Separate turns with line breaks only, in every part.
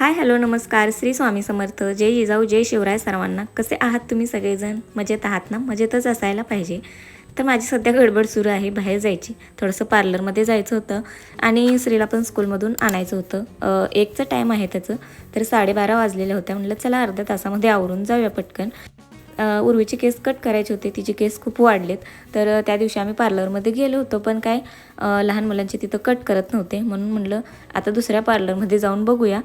Hi hello नमस्कार. श्री स्वामी समर्थ. जय जिजाऊ जय शिवराय सर्वांना. कसे आहात तुम्ही सगळेजण? मजेत आहात ना? मजेतच असायला पाहिजे. तर माझी सध्या गडबड सुरू आहे बाहेर जायची. थोडंसं पार्लरमध्ये जायचं होतं आणि श्रीला पण स्कूलमधून आणायचं होतं. एकचं टाईम आहे त्याचं. तर साडेबारा वाजलेल्या होत्या. म्हणलं चला अर्ध्या तासामध्ये आवरून जाऊया पटकन. उर्वीचे केस कट करायचे होते. तिचे केस खूप वाढलेत. तर त्या दिवशी आम्ही पार्लरमध्ये गेलो होतो पण काय लहान मुलांचे तिथं कट करत नव्हते. म्हणून म्हणलं आता दुसऱ्या पार्लरमध्ये जाऊन बघूया.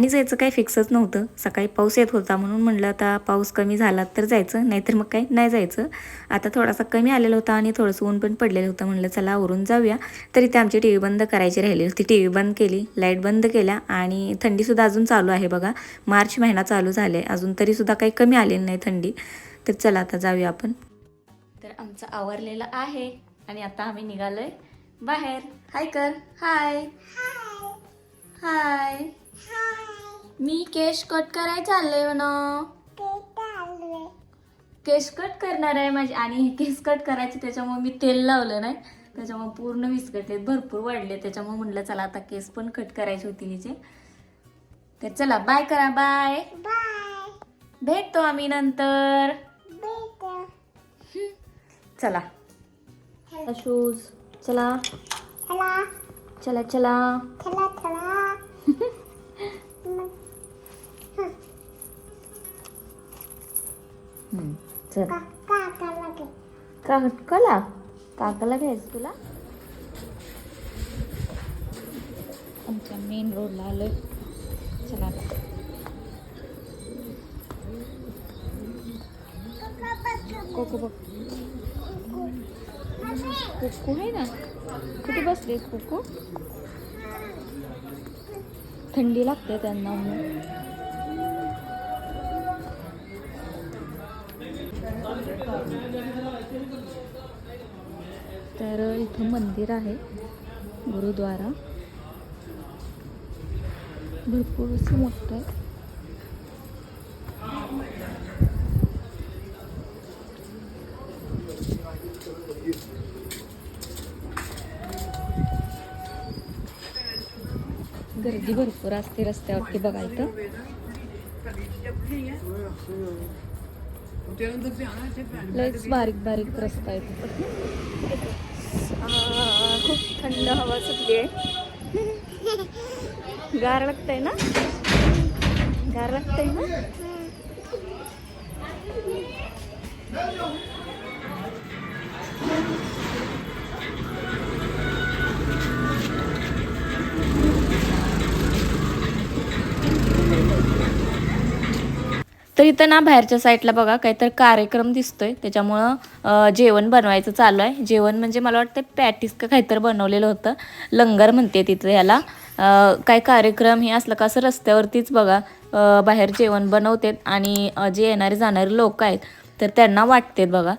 आणि जायचं काही फिक्सच नव्हतं सकाळी पाऊस येत होता म्हणून म्हणलं आता पाऊस कमी झाला तर जायचं नाहीतर मग काही नाही जायचं. आता थोडासा कमी आलेला होता आणि थोडंसं ऊन पण पडलेलं होतं म्हणलं चला आवरून जाऊया. तरी ते आमची टी व्ही बंद करायची राहिली होती. टी व्ही बंद केली लाइट बंद केल्या आणि थंडीसुद्धा अजून चालू आहे बघा. मार्च महिना चालू झाला आहे अजून तरीसुद्धा काही कमी आलेली नाही थंडी. तर चला आता जाऊया आपण. तर आमचं आवरलेलं आहे आणि आता आम्ही निघालोय बाहेर. हाय कर हाय हाय मी केश कट करायला चाललोय हो ना केश कट करणार आहे माझी आणि हे केस कट करायचे त्याच्यामुळे मी तेल लावलं नाही. त्याच्यामुळे पूर्ण विस्कटले भरपूर वाढले त्याच्यामुळे म्हटलं चला आता केस पण कट करायचे होते हिचे तर चला बाय करा बाय भेटतो आम्ही नंतर. चला. शूज चला. चला. चला हम्म, चल. का कला? काकाला घ्यायचं तुला? आमच्या मेन रोडला आलोय. चला आता. कोको बघ. कुक्कू आहे ना? कुठे बसलेस कुक्कू थंडी लागते त्यांना तर इथं मंदिर आहे गुरुद्वारा. भरपूर असं मोठं आहे. गर्दी भरपूर असते रस्त्यावरती बघायचं लयच बारीक बारीक रस्ता आहे खूप थंड हवा सुटली आहे. गार लागतंय ना? गार लागतंय ना? तर इथं ना बाहेरच्या साईडला बघा काहीतरी कार्यक्रम दिसतोय. त्याच्यामुळं जेवण बनवायचं चालू आहे. जेवण म्हणजे मला वाटतं पॅटीस का काहीतरी बनवलेलं होतं. लंगर म्हणते तिथं याला काय कार्यक्रम हे असलं का असं रस्त्यावरतीच बघा बाहेर जेवण बनवतात आणि जे येणारे जाणारे लोक आहेत तर त्यांना वाटतात बघा.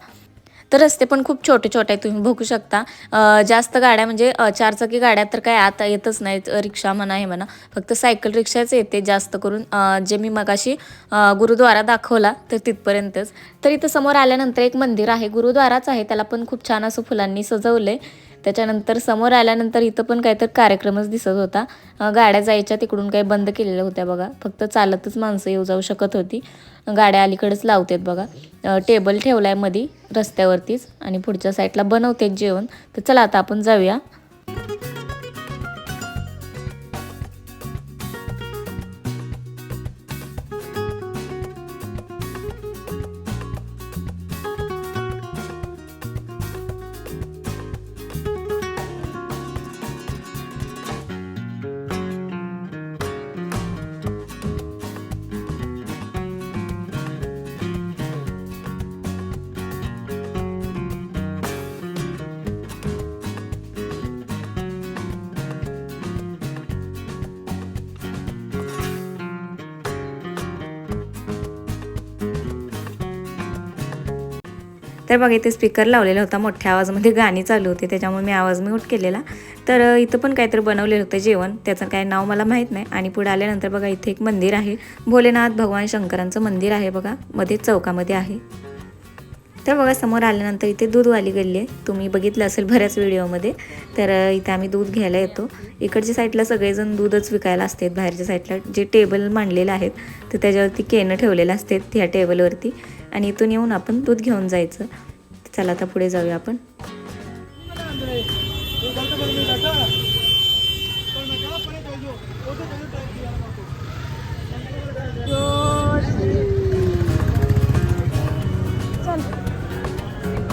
तर रस्ते पण खूप छोटे छोटे आहेत तुम्ही बघू शकता. जास्त गाड्या म्हणजे चारचाकी गाड्या तर काय आता येतच नाहीत रिक्षा म्हणा हे म्हणा. फक्त सायकल रिक्षाच येते जास्त करून. जे मी मगाशी गुरुद्वारा दाखवला तर तिथपर्यंतच. तर इथं समोर आल्यानंतर एक मंदिर आहे गुरुद्वाराच आहे. त्याला पण खूप छान असं फुलांनी सजवलं आहे त्याच्यानंतर समोर आल्यानंतर इथं पण काहीतरी कार्यक्रमच दिसत होता. गाड्या जायच्या तिकडून काही बंद केलेल्या होत्या बघा. फक्त चालतच माणसं येऊ जाऊ शकत होती. गाड्या अलीकडेच लावतात बघा. टेबल ठेवला आहे मध्ये रस्त्यावरतीच आणि पुढच्या साईडला बनवतात जेवण. तर चला आता आपण जाऊया. तर बघा इथे स्पीकर लावलेला होता मोठ्या आवाजामध्ये. गाणी चालू होती त्याच्यामुळे मी आवाज म्यूट केलेला. तर इथं पण काहीतरी बनवलेलं होतं जेवण. त्याचं काय नाव मला माहीत नाही. आणि पुढे आल्यानंतर बघा इथे एक मंदिर आहे. भोलेनाथ भगवान शंकरांचं मंदिर आहे बघा. मध्ये चौकामध्ये आहे. तर बघा समोर आल्यानंतर इथे दूधवाली गल्ली आहे. तुम्ही बघितलं असेल बऱ्याच व्हिडिओमध्ये. तर इथे आम्ही दूध घ्यायला येतो. इकडच्या साईडला सगळेजण दूधच विकायला असतात. बाहेरच्या साईडला जे टेबल मांडलेले आहेत तर त्याच्यावरती केनं ठेवलेलं असतात ह्या टेबलवरती आणि इथून येऊन आपण दूध घेऊन जायचं. चला आता पुढे जाऊया आपण.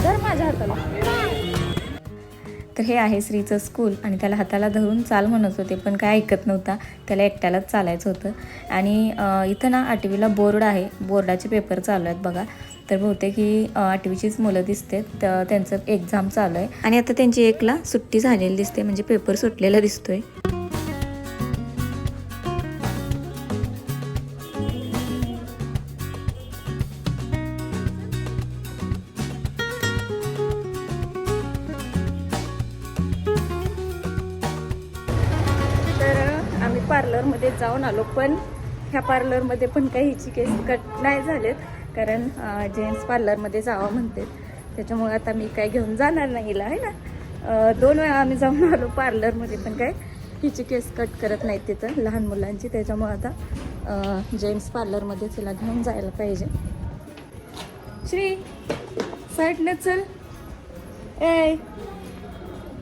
धर माझ्या हाताला. तर हे आहे श्रीचं स्कूल आणि त्याला हाताला धरून चाल म्हणत होते पण काय ऐकत नव्हता. त्याला एकट्यालाच चालायचं होतं. आणि इथं ना आठवीला बोर्ड आहे. बोर्डाचे पेपर चालू आहेत बघा. तर बहुतेक ही आठवीचीच मुलं दिसते तर त्यांचं एक्झाम चालू आहे. आणि आता त्यांची एकला सुट्टी झालेली दिसते म्हणजे पेपर सुटलेला दिसतोय. पार्लरमध्ये जाऊन आलो पण ह्या पार्लरमध्ये पण काही हिची केस कट नाही झालेत. कारण जेंट्स पार्लरमध्ये जावं म्हणते त्याच्यामुळे आता मी काय घेऊन जाणार नाही हिला आहे ना? दोन वेळा आम्ही जाऊन आलो पार्लरमध्ये पण काय हिची केस कट करत नाहीत तिथं लहान मुलांची. त्याच्यामुळे आता जेंट्स पार्लरमध्ये तिला घेऊन जायला पाहिजे. श्री साईडने चल. ए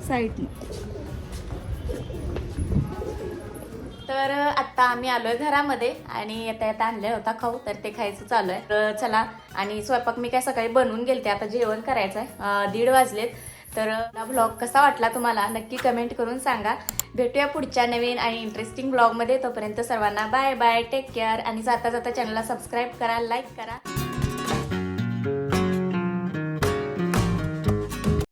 साईडने तर आत्ता आम्ही आलोय घरामध्ये आणि येता येता आणले होता खाऊ तर ते खायचं चालू आहे. तर चला आणि स्वयंपाक मी काय सकाळी बनवून गेलते आता जेवण करायचं आहे. दीड वाजलेत. तर हा ब्लॉग कसा वाटला तुम्हाला? नक्की कमेंट करून सांगा. भेटूया पुढच्या नवीन आणि इंटरेस्टिंग ब्लॉगमध्ये. तोपर्यंत सर्वांना बाय बाय टेक केअर आणि जाता जाता चॅनलला सबस्क्राईब करा लाईक करा.